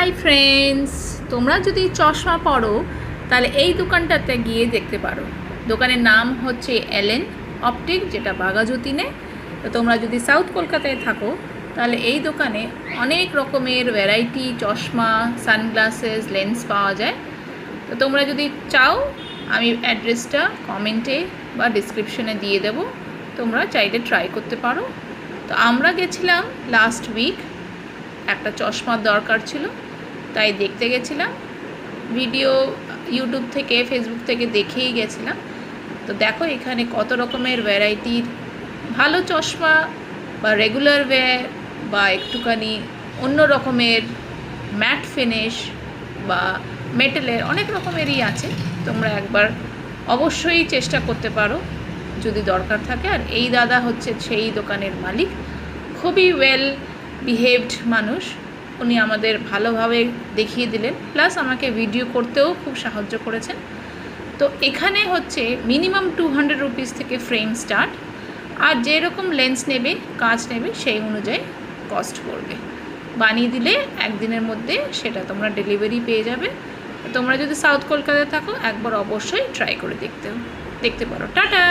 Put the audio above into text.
Hi friends তোমরা যদি চশমা পড়ো তাহলে এই দোকানটাতে গিয়ে দেখতে পারো। দোকানের নাম হচ্ছে এলেন অপটিক যেটা বাগাজুতিনে তো তোমরা যদি সাউথ কলকাতায় থাকো, তাহলে এই দোকানে অনেক রকমের ভ্যারাইটি চশমা সানগ্লাসেস লেন্স পাওয়া যায়। তো তোমরা যদি চাও, আমি অ্যাড্রেসটা কমেন্টে বা ডিসক্রিপশনে দিয়ে দেব। তোমরা চাইলে ট্রাই করতে পারো। তো আমরা গেছিলাম লাস্ট উইক একটা চশমার দরকার ছিল। তাই দেখতে গেছিলাম। ভিডিও ইউটিউব থেকে, ফেসবুক থেকে দেখেই গেছিলাম। তো দেখো এখানে কত রকমের ভ্যারাইটির, ভালো চশমা বা রেগুলার ওয়্যার বা একটুখানি অন্য রকমের ম্যাট ফিনিশ বা মেটেলের অনেক রকমেরই আছে। তোমরা একবার অবশ্যই চেষ্টা করতে পারো, যদি দরকার থাকে। আর এই দাদা হচ্ছে সেই দোকানের মালিক। খুবই ওয়েল বিহেভড মানুষ। উনি আমাদের ভালোভাবে দেখিয়ে দিলেন, প্লাস আমাকে ভিডিও করতেও খুব সাহায্য করেছেন। তো এখানে হচ্ছে মিনিমাম টু হান্ড্রেড রুপিস থেকে ফ্রেম স্টার্ট আর যেরকম লেন্স নেবে কাঁচ নেবে, সেই অনুযায়ী কস্ট পড়বে। বানিয়ে দিলে একদিনের মধ্যে সেটা তোমরা ডেলিভারি পেয়ে যাবে। তোমরা যদি সাউথ কলকাতায় থাকো, একবার অবশ্যই ট্রাই করে দেখতে দেখতে পারো। টাটা!